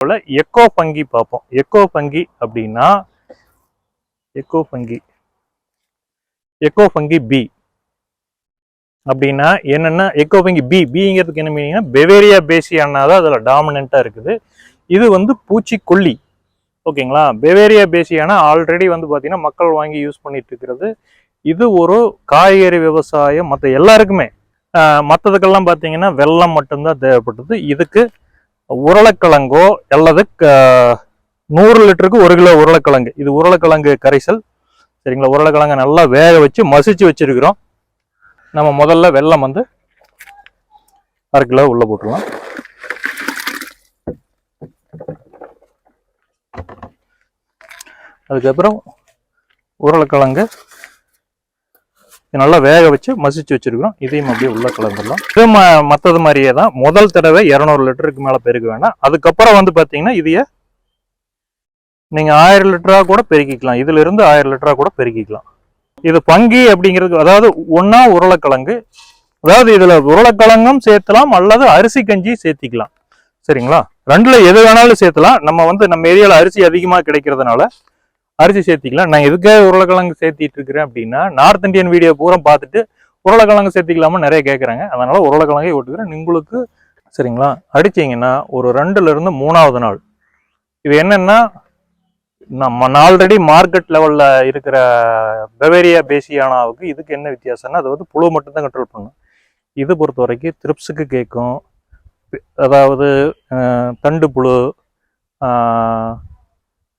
போல எக்கோ பங்கி பார்ப்போம். எக்கோ பங்கி அப்படின்னா Eco Fungi. Eco Fungi P அப்படின்னா என்னன்னா எக்கோ பங்கி பி பிங்கிறதுக்கு என்ன மீனிங்னா பெவேரியா பேசியானா தான் அதில் டாமினண்ட்டாக இருக்குது. இது வந்து பூச்சிக்கொல்லி. ஓகேங்களா? பெவேரியா பேசியானா ஆல்ரெடி வந்து பார்த்தீங்கன்னா மக்கள் வாங்கி யூஸ் பண்ணிட்டு இருக்கிறது இது ஒரு காய்கறி விவசாயம் மற்ற எல்லாருக்குமே. மற்றதுக்கெல்லாம் பார்த்தீங்கன்னா வெள்ளம் மட்டும்தான் தேவைப்பட்டது. இதுக்கு உருளைக்கிழங்கோ அல்லது க- நூறு லிட்டருக்கு ஒரு கிலோ உருளைக்கிழங்கு. இது உருளைக்கிழங்கு கரைசல். சரிங்களா? உருளைக்கிழங்க நல்லா வேக வச்சு மசிச்சு வச்சிருக்கிறோம். நம்ம முதல்ல வெல்லம் வந்து அரை கிலோ உள்ள போட்டுடலாம். அதுக்கப்புறம் உருளைக்கிழங்கு இது நல்லா வேக வச்சு மசிச்சு வச்சிருக்கிறோம். இதையும் அப்படியே உள்ள கலந்துடலாம். இது மற்றது மாதிரியே தான். முதல் தடவை இரநூறு லிட்டருக்கு மேலே பெருக்க வேணாம். அதுக்கப்புறம் வந்து பார்த்தீங்கன்னா இதைய நீங்கள் ஆயிரம் லிட்டரா கூட பெருக்கிக்கலாம். இதுல இருந்து ஆயிரம் லிட்டரா கூட பெருக்கிக்கலாம். இது பங்கி அப்படிங்கிறது அதாவது ஒன்றா உருளைக்கிழங்கு. அதாவது இதுல உருளைக்கிழங்கும் சேர்த்தலாம் அல்லது அரிசி கஞ்சி சேர்த்திக்கலாம். சரிங்களா? ரெண்டுல எது வேணாலும் சேர்த்தலாம். நம்ம வந்து நம்ம ஏரியாவில் அரிசி அதிகமாக கிடைக்கிறதுனால அரிசி சேர்த்திக்கலாம். நான் எதுக்காக உருளைக்கிழங்கு சேர்த்திட்டு இருக்கிறேன் அப்படின்னா நார்த் இந்தியன் வீடியோ பூரா பார்த்துட்டு உருளைக்கிழங்கு சேர்த்திக்கலாமா நிறைய கேட்குறாங்க அதனால உருளைக்கிழங்கை விட்டுக்கிறேன் உங்களுக்கு சரிங்களா? அடிச்சீங்கன்னா ஒரு ரெண்டுல இருந்து மூணாவது நாள். இது என்னன்னா நம்ம ஆல்ரெடி மார்க்கெட் லெவலில் இருக்கிற பெவேரியா பேசியானாவுக்கு இதுக்கு என்ன வித்தியாசம்னா அது வந்து புழு மட்டும்தான் கண்ட்ரோல் பண்ணும். இது பொறுத்த வரைக்கும் த்ரிப்ஸுக்கு கேட்கும் அதாவது தண்டு புழு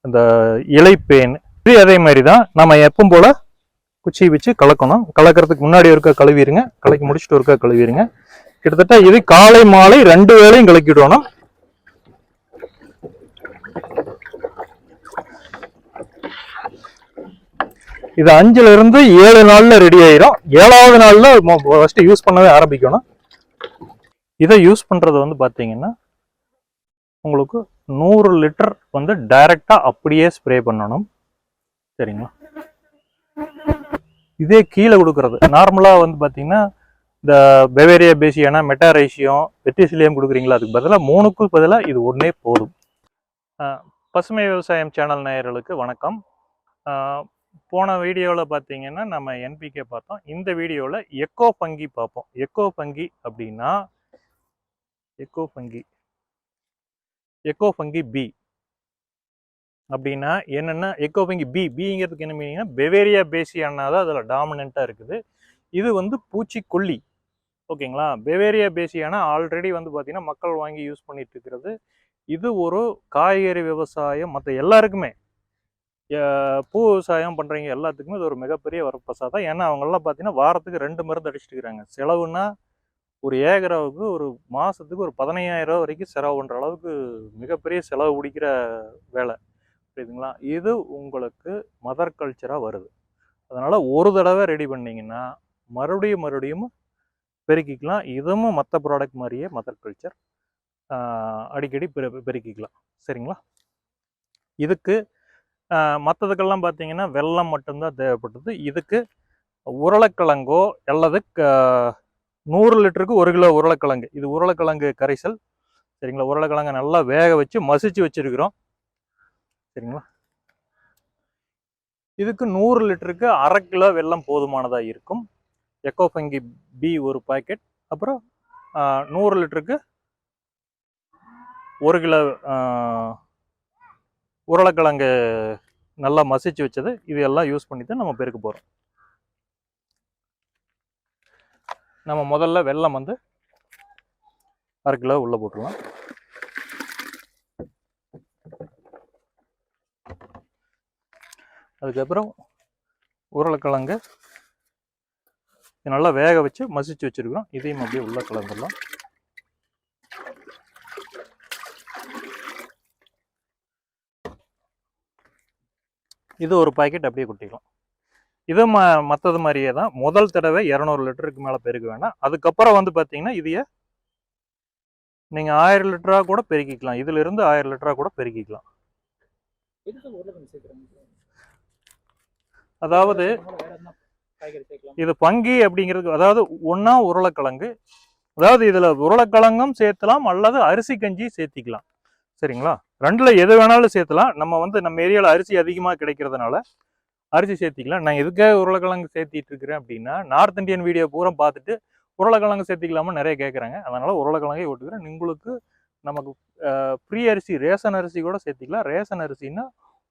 இந்த இலைப்பேன் இது அதே மாதிரி தான் நம்ம எப்பவும் போல குச்சி வச்சு கலக்கணும். கலக்கிறதுக்கு முன்னாடி ஒருக்கா கழுவிடுங்க. கலக்கி முடிச்சுட்டு ஒருக்கா கழுவிடுங்க. கிட்டத்தட்ட இது காலை மாலை ரெண்டு வேளையும் கலக்கிடணும். இது அஞ்சுல இருந்து ஏழு நாள்ல ரெடி ஆயிரும். ஏழாவது நாள்ல ஃபர்ஸ்ட் யூஸ் பண்ணவே ஆரம்பிக்கணும். இதை யூஸ் பண்றது வந்து பாத்தீங்கன்னா உங்களுக்கு நூறு லிட்டர் வந்து டைரக்டா அப்படியே ஸ்ப்ரே பண்ணணும். சரிங்களா? இதே கீழே கொடுக்கறது. நார்மலாக வந்து பார்த்தீங்கன்னா இந்த பெவேரியா பேசியானா மெட்டாரைசியம் வெத்திசிலியம் கொடுக்குறீங்களா? அதுக்கு பதிலாக மூணுக்கும் பதிலாக இது ஒன்றே போதும். பசுமை விவசாயம் சேனல் நேயர்களுக்கு வணக்கம். போன வீடியோவில் பார்த்தீங்கன்னா நம்ம என்பிகே பார்த்தோம். இந்த வீடியோவில் எக்கோ பங்கி பார்ப்போம். எக்கோ பங்கி அப்படின்னா Eco Fungi Eco Fungi P அப்படின்னா என்னென்னா எக்கோ ஃபங்கி பி பிங்கிறதுக்கு என்ன மீனிங்னா பெவேரியா பேசியானா தான் அதில் டாமினண்ட்டாக இருக்குது. இது வந்து பூச்சிக்கொல்லி. ஓகேங்களா? பெவேரியா பேசியானா ஆல்ரெடி வந்து பார்த்திங்கன்னா மக்கள் வாங்கி யூஸ் பண்ணிட்டு இருக்கிறது. இது ஒரு காய்கறி விவசாயம் மற்ற எல்லாருக்குமே. பூ விவசாயம் பண்ணுறவங்க எல்லாத்துக்குமே இது ஒரு மிகப்பெரிய வரப்பிரசாதம். ஏன்னா அவங்கெல்லாம் பார்த்தீங்கன்னா வாரத்துக்கு ரெண்டு மருந்து அடிச்சிட்டு இருக்கிறாங்க. செலவுன்னா ஒரு ஏக்கராவுக்கு ஒரு மாதத்துக்கு ஒரு பதினையாயிரம் ரூபா வரைக்கும் செலவு பண்ணுற அளவுக்கு மிகப்பெரிய செலவு பிடிக்கிற வேலை. புரியுதுங்களா? இது உங்களுக்கு மதர் கல்ச்சராக வருது. அதனால் ஒரு தடவை ரெடி பண்ணிங்கன்னா மறுபடியும் மறுபடியும் பெருக்கிக்கலாம். இதுவும் மற்ற ப்ராடக்ட் மாதிரியே மதர் கல்ச்சர் அடிக்கடி பெரு பெருக்கிக்கலாம். சரிங்களா? இதுக்கு மற்றதுக்கெல்லாம் பார்த்தீங்கன்னா வெள்ளம் மட்டும்தான் தேவைப்பட்டது. இதுக்கு உருளைக்கிழங்கோ அல்லது நூறு லிட்டருக்கு ஒரு கிலோ உருளைக்கிழங்கு. இது உருளைக்கிழங்கு கரைசல். சரிங்களா? உருளைக்கிழங்கை நல்லா வேக வச்சு மசிச்சு வச்சிருக்கிறோம். சரிங்களா? இதுக்கு நூறு லிட்டருக்கு அரை கிலோ வெல்லம் போதுமானதாக இருக்கும். எக்கோ பங்கி பி ஒரு பாக்கெட் அப்புறம் நூறு லிட்டருக்கு ஒரு கிலோ உருளைக்கிழங்கு நல்லா மசிச்சு வச்சது. இது எல்லாம் யூஸ் பண்ணி தான் நம்ம பெருக்க போகிறோம் நம்ம முதல்ல வெல்லம் வந்து அரை கிலோ உள்ளே போட்டுடலாம். அதுக்கப்புறம் உருளைக்கிழங்கு நல்லா வேக வச்சு மசிச்சு வச்சிருக்கிறோம். இதையும் அப்படியே உள்ள கலந்துடலாம். இது ஒரு பாக்கெட் அப்படியே கொட்டிக்கலாம் இது ம மற்றது மாதிரியே தான். முதல் தடவை இரநூறு லிட்டருக்கு மேலே பெருக்க வேணாம். அதுக்கப்புறம் வந்து பார்த்தீங்கன்னா இதைய நீங்கள் ஆயிரம் லிட்டராக கூட பெருக்கிக்கலாம். இதுல இருந்து ஆயிரம் லிட்டராக கூட பெருக்கிக்கலாம். அதாவது இது பங்கி அப்படிங்கிறது அதாவது ஒன்றா உருளைக்கிழங்கு. அதாவது இதில் உருளைக்கிழங்கும் சேர்த்தலாம் அல்லது அரிசி கஞ்சி சேர்த்திக்கலாம். சரிங்களா? ரெண்டுல எது வேணாலும் சேர்த்தலாம். நம்ம வந்து நம்ம ஏரியாவில் அரிசி அதிகமாக கிடைக்கிறதுனால அரிசி சேர்த்திக்கலாம். நான் எதுக்காக உருளைக்கிழங்கு சேர்த்திட்டு இருக்கிறேன் அப்படின்னா நார்த் இந்தியன் வீடியோ பூரா பார்த்துட்டு உருளைக்கிழங்கு சேர்த்திக்கலாமா நிறைய கேட்குறாங்க அதனால உருளைக்கிழங்கை ஓட்டுக்கிறேன். உங்களுக்கு நமக்கு ஃப்ரீ அரிசி ரேஷன் அரிசி கூட சேர்த்திக்கலாம். ரேஷன் அரிசின்னா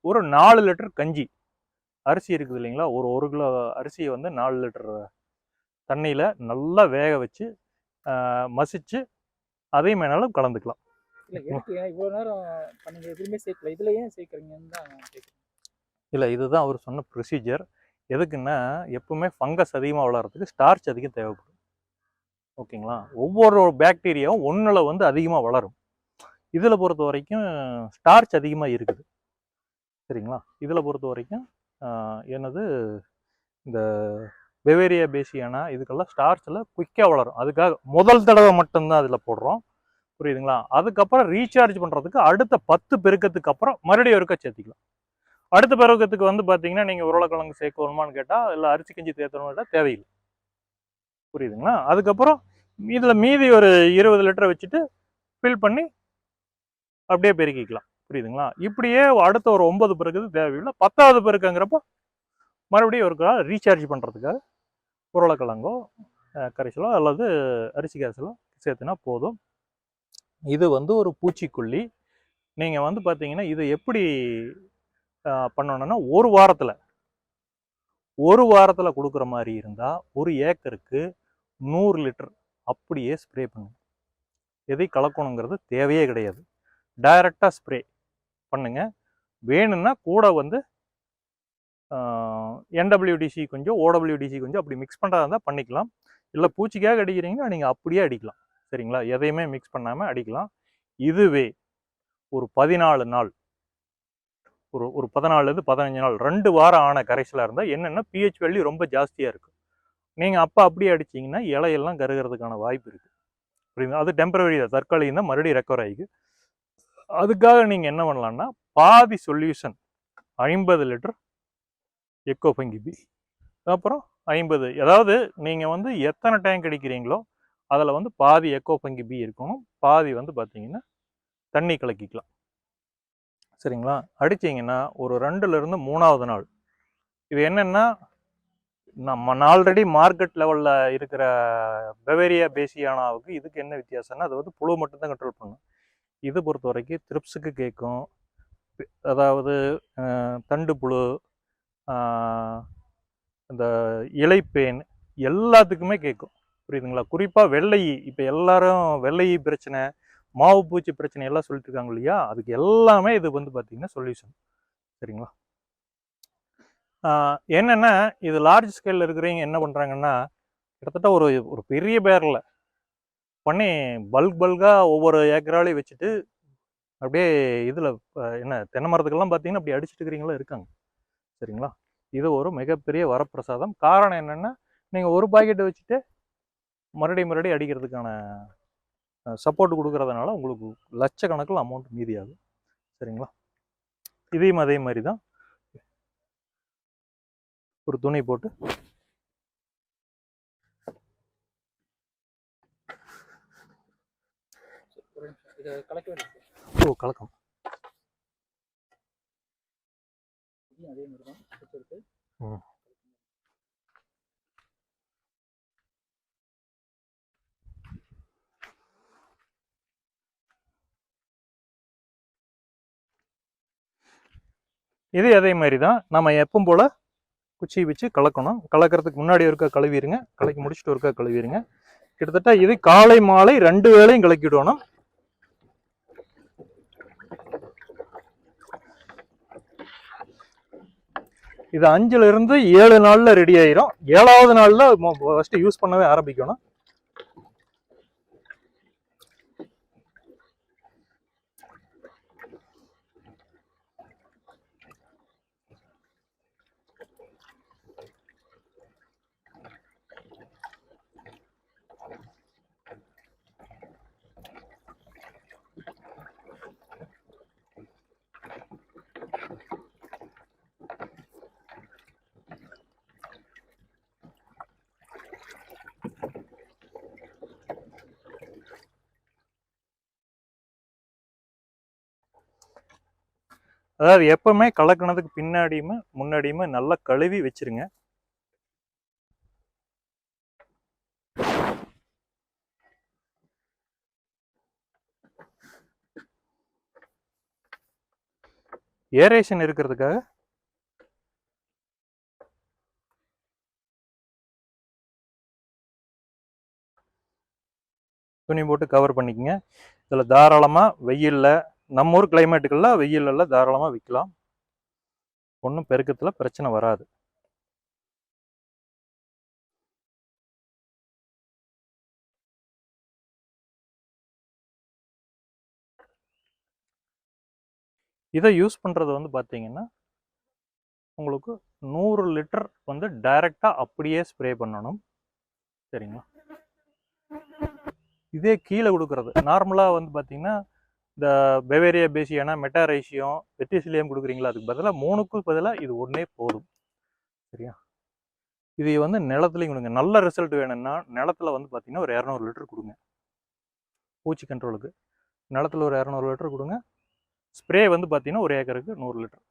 ஒரு நாலு லிட்டர் கஞ்சி. அரிசி இருக்குது இல்லைங்களா? ஒரு ஒரு கிலோ அரிசியை வந்து நாலு லிட்டர் தண்ணியில் நல்லா வேக வச்சு மசிச்சு அதையும் மேனாலும் கலந்துக்கலாம். இவ்வளோ நேரம் பண்ணீங்க? எதுவுமே சேர்க்கல. இதுல ஏன் சேர்க்குறீங்கன்னு தான் கேட்குறேன் இல்லை இதுதான் அவர் சொன்ன ப்ரொசீஜர் எதுக்குன்னா எப்பவுமே ஃபங்கஸ் அதிகமாக வளர்கிறதுக்கு ஸ்டார்ச் அதிகம் தேவைப்படும். ஓகேங்களா? ஒவ்வொரு பாக்டீரியாவும் ஒன்றில் வந்து அதிகமாக வளரும். இதில் பொறுத்த வரைக்கும் ஸ்டார்ச் அதிகமாக இருக்குது. சரிங்களா? இதில் பொறுத்த வரைக்கும் என்னது இந்த பெவேரியா பேசியானா இதுக்கெல்லாம் ஸ்டார்ச்சில் குயிக்காக வளரும். அதுக்காக முதல் தடவை மட்டும்தான் அதில் போடுறோம். புரியுதுங்களா? அதுக்கப்புறம் ரீசார்ஜ் பண்ணுறதுக்கு அடுத்த பத்து பெருக்கத்துக்கு அப்புறம் மறுபடியும் ஒருக்கா சேர்த்திக்கலாம். அடுத்த பருவத்துக்கு வந்து பார்த்தீங்கன்னா நீங்கள் உருளைக்கிழங்கு சேர்க்கணுமான்னு கேட்டால் இல்லை அரிசி கஞ்சி தேத்தணும்னு கேட்டால் தேவையில்லை. புரியுதுங்களா? அதுக்கப்புறம் இதில் மீதி ஒரு இருபது லிட்டரை வச்சுட்டு ஃபில் பண்ணி அப்படியே பெருக்கிக்கலாம். புரியுதுங்களா? இப்படியே அடுத்த ஒரு ஒன்பது பெருக்குது தேவையில்லை. பத்தாவது பிறகுங்கிறப்போ மறுபடியும் ஒரு ரீசார்ஜ் பண்ணுறதுக்காக உருளைக்கிழங்கோ கரைசலோ அல்லது அரிசி கரைசலோ சேர்த்துனா போதும். இது வந்து ஒரு பூச்சிக்கொல்லி நீங்கள் வந்து பார்த்தீங்கன்னா இதை எப்படி பண்ணணும்னா ஒரு வாரத்தில். ஒரு வாரத்தில் கொடுக்குற மாதிரி இருந்தால் ஒரு ஏக்கருக்கு நூறு லிட்டர் அப்படியே ஸ்ப்ரே பண்ணுங்க எதை கலக்கணுங்கிறது தேவையே கிடையாது. டைரக்டாக ஸ்ப்ரே பண்ணுங்க. வேணும்னா கூட வந்து என்டபிள்யூடிசி கொஞ்சம் ஓடபிள்யூடிசி கொஞ்சம் அப்படி மிக்ஸ் பண்ணுறதா இருந்தால் பண்ணிக்கலாம். இல்லை பூச்சிக்காக அடிக்கிறீங்கன்னா நீங்கள் அப்படியே அடிக்கலாம். சரிங்களா? எதையுமே மிக்ஸ் பண்ணாமல் அடிக்கலாம். இதுவே ஒரு பதினாலு நாள் ஒரு ஒரு பதினாலுலேருந்து பதினஞ்சு நாள் ரெண்டு வாரம் ஆன கரைசலாக இருந்தால் என்னென்னா பிஹெச் வேல்யூ ரொம்ப ஜாஸ்தியாக இருக்கும். நீங்கள் அப்போ அப்படியே அடிச்சிங்கன்னா இலையெல்லாம் கருகிறதுக்கான வாய்ப்பு இருக்குது புரியுது? அது டெம்பரவரி தான். தற்காலிகம் தான் மறுபடியும் ரெக்கவர் ஆகிக்கு அதுக்காக நீங்கள் என்ன பண்ணலான்னா பாதி சொல்யூஷன் ஐம்பது லிட்டர் எக்கோ பங்கிபி அப்புறம் ஐம்பது. அதாவது நீங்கள் வந்து எத்தனை டேங்க் அடிக்கிறீங்களோ அதில் வந்து பாதி எக்கோ பங்கி பி இருக்கணும். பாதி வந்து பார்த்தீங்கன்னா தண்ணி கலக்கிக்கலாம். சரிங்களா? அடிச்சீங்கன்னா ஒரு ரெண்டுலேருந்து மூணாவது நாள். இது என்னென்னா நம்ம ஆல்ரெடி மார்க்கெட் லெவலில் இருக்கிற பெவேரியா பேசியானாவுக்கு இதுக்கு என்ன வித்தியாசம்னா அது வந்து புழு மட்டும்தான் கண்ட்ரோல் பண்ணும். இது பொறுத்த வரைக்கும் த்ரிப்ஸுக்கு கேட்கும். அதாவது தண்டு புழு இந்த இலைப்பேன் எல்லாத்துக்குமே கேட்கும். புரியுதுங்களா? குறிப்பாக வெள்ளை இப்போ எல்லாரும் வெள்ளை பிரச்சனை மாவு பூச்சி பிரச்சனை எல்லாம் சொல்லிட்டு இருக்காங்க இல்லையா? அதுக்கு எல்லாமே இது வந்து பார்த்தீங்கன்னா சொல்யூஷன் சரிங்களா? என்னென்னா இது லார்ஜ் ஸ்கேலில் இருக்கிறவங்க என்ன பண்ணுறாங்கன்னா கிட்டத்தட்ட ஒரு ஒரு பெரிய பேரில் பண்ணி பல்க் பல்காக ஒவ்வொரு ஏக்கராலையும் வச்சுட்டு அப்படியே இதில் என்ன தென்னை மரத்துக்கெல்லாம் பார்த்தீங்கன்னா அப்படி அடிச்சிட்டு இருக்கிறீங்களா இருக்காங்க. சரிங்களா? இது ஒரு மிகப்பெரிய வரப்பிரசாதம். காரணம் என்னென்னா நீங்கள் ஒரு பாக்கெட்டை வச்சுட்டு மறுபடியும் மறுபடியும் அடிக்கிறதுக்கான சப்போர்ட் கொடுக்கறதுனால உங்களுக்கு லட்சக்கணக்கில் அமௌண்ட் மீதியாகும். சரிங்களா? இதையும் அதே மாதிரி தான் ஒரு துணி போட்டு ஓ கலக்கம். அதே மாதிரி தான் இது அதே மாதிரி தான் நம்ம எப்பவும் போல் குச்சி வச்சு கலக்கணும். கலக்கிறதுக்கு முன்னாடி ஒருக்கா கழுவிடுங்க கலக்கி முடிச்சுட்டு ஒருக்கா கழுவிடுங்க கிட்டத்தட்ட இது காலை மாலை ரெண்டு வேளையும் கலக்கிடணும். இது அஞ்சுல இருந்து ஏழு நாள்ல ரெடி ஆயிரும். ஏழாவது நாள்ல ஃபர்ஸ்ட் யூஸ் பண்ணவே ஆரம்பிக்கணும். அதாவது எப்பவுமே கலக்கினதுக்கு பின்னாடியுமே முன்னாடியுமே நல்லா கழுவி வச்சிருங்க. ஏரேஷன் இருக்கிறதுக்காக துணி போட்டு கவர் பண்ணிக்கங்க. இதில் தாராளமாக வெயிலில் நம்ம ஊர் கிளைமேட்டுக்கெல்லாம் வெயிலெல்லாம் தாராளமாக விற்கலாம் ஒன்றும் பெருக்கத்தில் பிரச்சனை வராது. இதை யூஸ் பண்ணுறது வந்து பார்த்தீங்கன்னா உங்களுக்கு நூறு லிட்டர் வந்து டைரெக்டாக அப்படியே ஸ்ப்ரே பண்ணணும். சரிங்களா? இதே கீழே கொடுக்கறது. நார்மலாக வந்து பார்த்தீங்கன்னா இந்த பெவேரியா பேசியானா மெட்டாரைசியம் வெட்டிசிலியம் கொடுக்குறீங்களா? அதுக்கு பதிலாக மூணுக்கும் பதிலாக இது ஒன்றே போதும். சரியா? இது வந்து நிலத்துலையும் கொடுங்க. நல்ல ரிசல்ட் வேணும்னா நிலத்துல வந்து பார்த்தீங்கன்னா ஒரு இரநூறு லிட்டர் கொடுங்க. பூச்சி கண்ட்ரோலுக்கு நிலத்துல ஒரு இரநூறு லிட்டர் கொடுங்க. ஸ்ப்ரே வந்து பார்த்தீங்கன்னா ஒரு ஏக்கருக்கு நூறு லிட்டர்.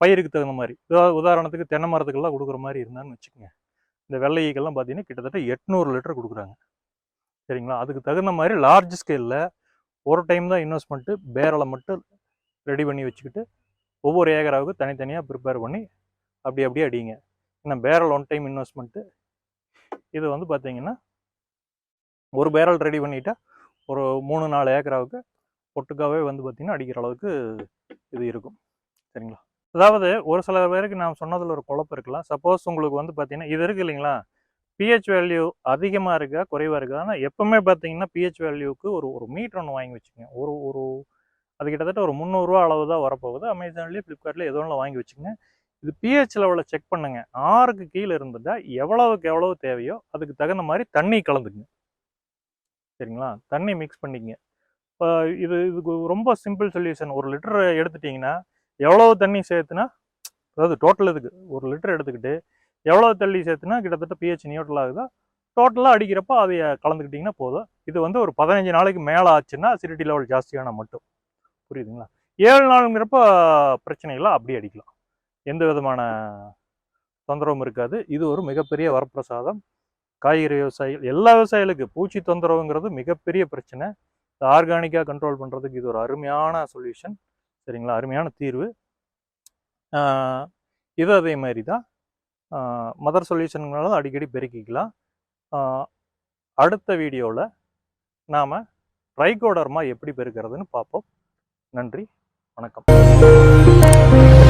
பயிருக்கு தகுந்த மாதிரி. உதாரணத்துக்கு தென்னை மரத்துக்கெல்லாம் கொடுக்குற மாதிரி இருந்தான்னு வச்சுக்கோங்க. இந்த வெள்ளை ஈக்கெல்லாம் பார்த்தீங்கன்னா கிட்டத்தட்ட எட்நூறு லிட்டர் கொடுக்குறாங்க. சரிங்களா? அதுக்கு தகுந்த மாதிரி லார்ஜ் ஸ்கேலில் ஒரு டைம் தான் இன்வெஸ்ட்மெண்ட்டு பேரலை மட்டும் ரெடி பண்ணி வச்சுக்கிட்டு ஒவ்வொரு ஏக்கராவுக்கு தனித்தனியாக ப்ரிப்பேர் பண்ணி அப்படி அப்படியே அடிங்க. ஏன்னா பேரல் ஒன் டைம் இன்வெஸ்ட்மெண்ட்டு இது வந்து பார்த்தீங்கன்னா ஒரு பேரல் ரெடி பண்ணிட்டா ஒரு மூணு நாலு ஏக்கராவுக்கு ஒட்டுக்காவே வந்து பார்த்திங்கன்னா அடிக்கிற அளவுக்கு இது இருக்கும். சரிங்களா? அதாவது ஒரு சில பேருக்கு நான் சொன்னதில் ஒரு குழப்பம் இருக்கலாம். சப்போஸ் உங்களுக்கு வந்து பார்த்தீங்கன்னா இது இருக்குது இல்லைங்களா? பிஹெச் வேல்யூ அதிகமாக இருக்கா குறைவாக இருக்கா? ஆனால் எப்பவுமே பார்த்தீங்கன்னா பிஹெச் வேல்யூக்கு ஒரு ஒரு மீட்டர் ஒன்று வாங்கி வச்சுங்க ஒரு ஒரு அது கிட்டத்தட்ட ஒரு முந்நூறுரூவா அளவு தான் வரப்போகுது. அமேசான்லேயே ஃப்ளிப்கார்ட்லேயே எதோ ஒன்று வாங்கி வச்சுக்கோங்க. இது பிஹெச் லெவலில் செக் பண்ணுங்க. ஆறுக்கு கீழே இருந்துட்டால் எவ்வளவுக்கு எவ்வளவு தேவையோ அதுக்கு தகுந்த மாதிரி தண்ணி கலந்துக்குங்க. சரிங்களா? தண்ணி மிக்ஸ் பண்ணிக்கங்க. இப்போ இது இதுக்கு ரொம்ப சிம்பிள் சொல்யூஷன் ஒரு லிட்டர் எடுத்துட்டிங்கன்னா எவ்வளவு தண்ணி சேர்த்துனா அதாவது டோட்டல் இதுக்கு ஒரு லிட்டர் எடுத்துக்கிட்டு எவ்வளோ தள்ளி சேர்த்துனா கிட்டத்தட்ட பிஹெச் நியூட்ரல் ஆகுதோ? டோட்டலாக அடிக்கிறப்போ அதை கலந்துக்கிட்டிங்கன்னா போதும். இது வந்து ஒரு பதினஞ்சு நாளைக்கு மேலே ஆச்சுன்னா அசிடிட்டி லெவல் ஜாஸ்தியான மட்டும். புரியுதுங்களா? ஏழு நாளுங்கிறப்ப பிரச்சனை இல்லை அப்படியே அடிக்கலாம். எந்த விதமான தொந்தரவும் இருக்காது. இது ஒரு மிகப்பெரிய வரப்பிரசாதம். காய்கறி விவசாயிகள் எல்லா விவசாயிகளுக்கு பூச்சி தொந்தரவுங்கிறது மிகப்பெரிய பிரச்சனை. ஆர்கானிக்காக கண்ட்ரோல் பண்ணுறதுக்கு இது ஒரு அருமையான சொல்யூஷன் சரிங்களா? அருமையான தீர்வு. இது அதே மாதிரி தான் மதர் சொல்யூஷனுங்களால அடிக்கடி பெருக்கிக்கலாம். அடுத்த வீடியோவில் நாம் ட்ரைகோடர்மா எப்படி பெருக்கிறதுன்னு பார்ப்போம். நன்றி வணக்கம்.